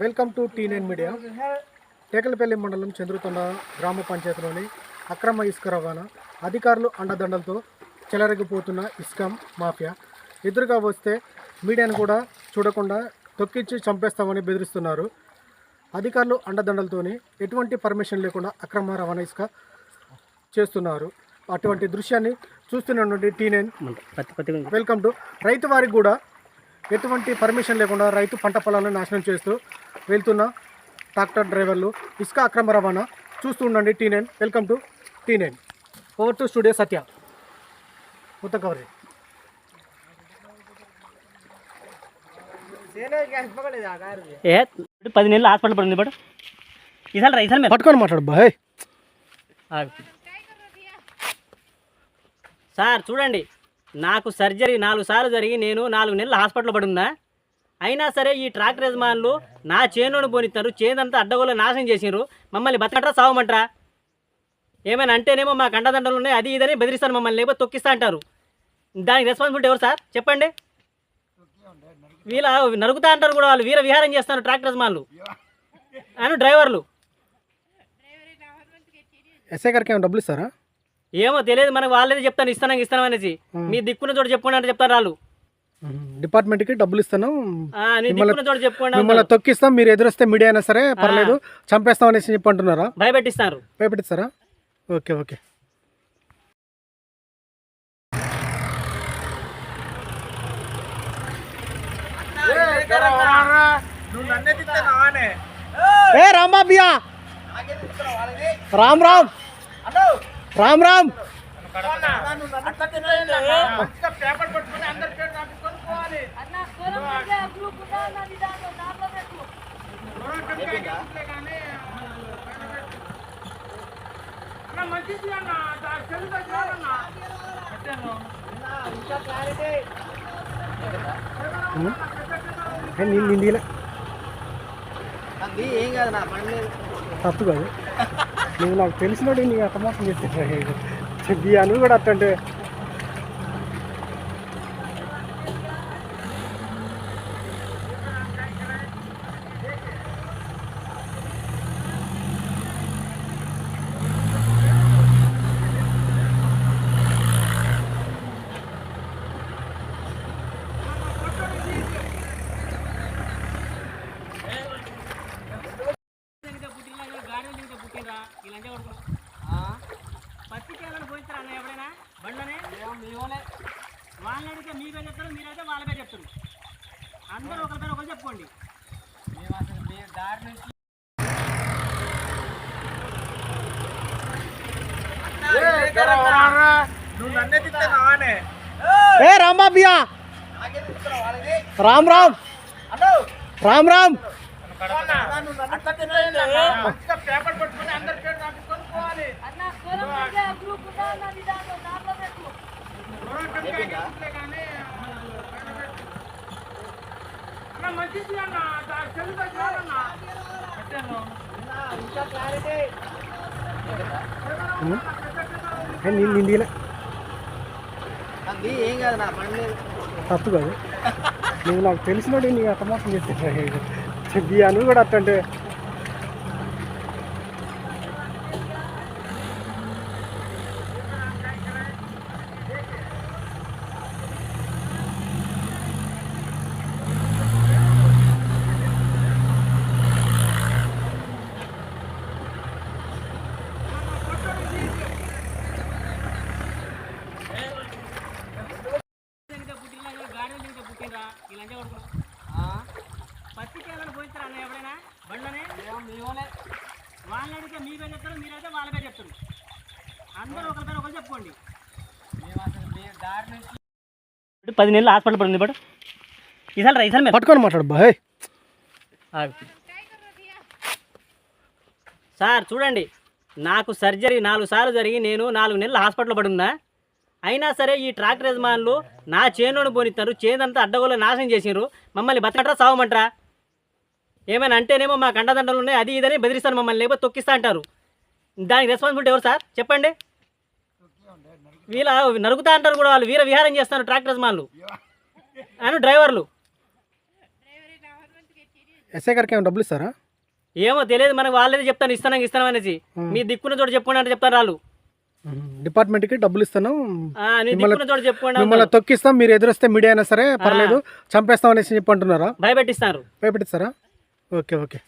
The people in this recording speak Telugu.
Welcome to T nine media. Tekulapalli మండలం చంద్రుతొండ గ్రామ పంచాయతీలోని అక్రమ ఇసుక రవాణా అధికారులు అండదండలతో చెలరగిపోతున్న ఇసుక మాఫియా. ఎదురుగా వస్తే మీడియాను కూడా చూడకుండా తొక్కించి చంపేస్తామని బెదిరిస్తున్నారు. అధికారులు అండదండలతోని ఎటువంటి పర్మిషన్ లేకుండా అక్రమ రవాణా ఇసుక చేస్తున్నారు. అటువంటి దృశ్యాన్ని చూస్తున్నటువంటి టీ నైన్ వెల్కమ్ టు. రైతు వారికి కూడా ఎటువంటి పర్మిషన్ లేకుండా రైతు పంట పొలాలను నాశనం చేస్తూ వెళ్తున్న ట్రాక్టర్ డ్రైవర్లు ఇసుక అక్రమ రవాణా చూస్తూ ఉండండి. T nine welcome to T nine over to studio Satya మొత్తం కవర్. ఏ పది నెలలు హాస్పిటల్ పడింది బట్. ఇసారి రా పట్టుకొని మాట్లాడు బాయ్ సార్ చూడండి. నాకు సర్జరీ నాలుగు సార్లు జరిగి నేను నాలుగు నెలలు హాస్పిటల్ పడున్నా. అయినా సరే ఈ ట్రాక్టర్ యజమానులు నా చేనును పోనిస్తారు చేనంతా అడ్డగోలు నాశనం చేసినారు మమ్మల్ని బతకట్రా సావమంటరా. ఏమైనా అంటేనేమో మా కండదండలు ఉన్నాయి. అది ఇదని బెదిరిస్తాను మమ్మల్ని లేకపోతే తొక్కిస్తా అంటారు. దానికి రెస్పాన్సిబిలిటీ ఎవరు సార్? చెప్పండి. వీళ్ళ నరుకుతా అంటారు కూడా వాళ్ళు. వీర విహారం చేస్తారు ట్రాక్టర్ యజమానులు. అను డ్రైవర్లు. ఎస్ఐ గారికి ఏమైనా డబ్బులు ఇస్తారా? ఏమో తెలియదు మనకు వాళ్ళే చెప్తాను ఇస్తాను ఇస్తాను అనేసి. మీ దిక్కున్న చోట చెప్పుకోండి అంటే చెప్తారు వాళ్ళు డిపార్ట్మెంట్కి డబ్బులు ఇస్తాను. మిమ్మల్ని. తొక్కిస్తాం మీరు ఎదురొస్తే మీడియా అయినా సరే పర్లేదు చంపేస్తాం అనేసి చెప్పి అంటున్నారా భయపెట్టిస్తారు. భయపెట్టిస్తారా? Okay okay. ఏ రామ్ బాబియా రామ్ రామ్! రామ్ రామ్ ఏ, నీ- నీ- నీలే. తప్పు కాదు నువ్వు నాకు తెలిసినట్టు నీకు అట్ట మోసం చేస్తే కూడా అట్టంటే వాళ్ళని అడిగితే మీరే చెప్తారు మీరైతే వాళ్ళకే చెప్తారు. అందరూ ఒకరిపైన ఒకరు చెప్పుకోండి. ఏ రామ్ రామ్ రామ్. రామ్ రామ్. ఏ, నీ- నీ- నీలే. తప్పు కాదు. నువ్వు నాకు తెలిసినోడు నీకు అట్ట మోసం చేస్తే బియ్యాను కూడా అట్టంటే పత్తి పోయిస్తారా అన్న ఎప్పుడైనా బండ్లనే? వాళ్ళని అడిగితే చెప్తారు మీరైతే వాళ్ళకే చెప్తారు. అందరూ ఒకరిపైన ఒకరు చెప్పుకోండి. పది నెలలు హాస్పిటల్ పడింది బట్ ఇసారి రా పట్టుకొని మాట్లాడు బాయ్ సార్ చూడండి. నాకు సర్జరీ నాలుగు సార్లు జరిగి నేను నాలుగు నెలలు హాస్పిటల్లో పడున్నా. అయినా సరే ఈ ట్రాక్టర్ యజమానులు నా చేనును పోనిస్తారు చేనంతా అడ్డగోలు నాశనం చేసినారు మమ్మల్ని బతకట్రా సావమంటారా. ఏమైనా అంటేనేమో మా కండదండలు ఉన్నాయి అది ఇదని బెదిరిస్తాను మమ్మల్ని లేకపోతే తొక్కిస్తా అంటారు. దానికి రెస్పాన్సిబిలిటీ ఎవరు సార్? చెప్పండి. వీళ్ళ నరుకుతా అంటారు కూడా వాళ్ళు వీర విహారం చేస్తారు ట్రాక్టర్ యజమానులు. అని డ్రైవర్లు. ఎస్ఐ గారికి ఏమైనా డబ్బులు ఇస్తారా? ఏమో తెలియదు మనకు వాళ్ళేది చెప్తాను ఇస్తాను ఇస్తాను అనేసి. మీ దిక్కున్న చోట చెప్పుకోండి అంటే చెప్తారు వాళ్ళు. డిపార్ట్మెంట్కి డబ్బులు ఇస్తాను. మిమ్మల్ని. తొక్కిస్తాం. మీరు ఎదురొస్తే మీడియా అయినా సరే పర్లేదు చంపేస్తాం అనేసి చెప్పి అంటున్నారా? భయపెట్టిస్తారు. భయపెట్టిస్తారా? Okay okay.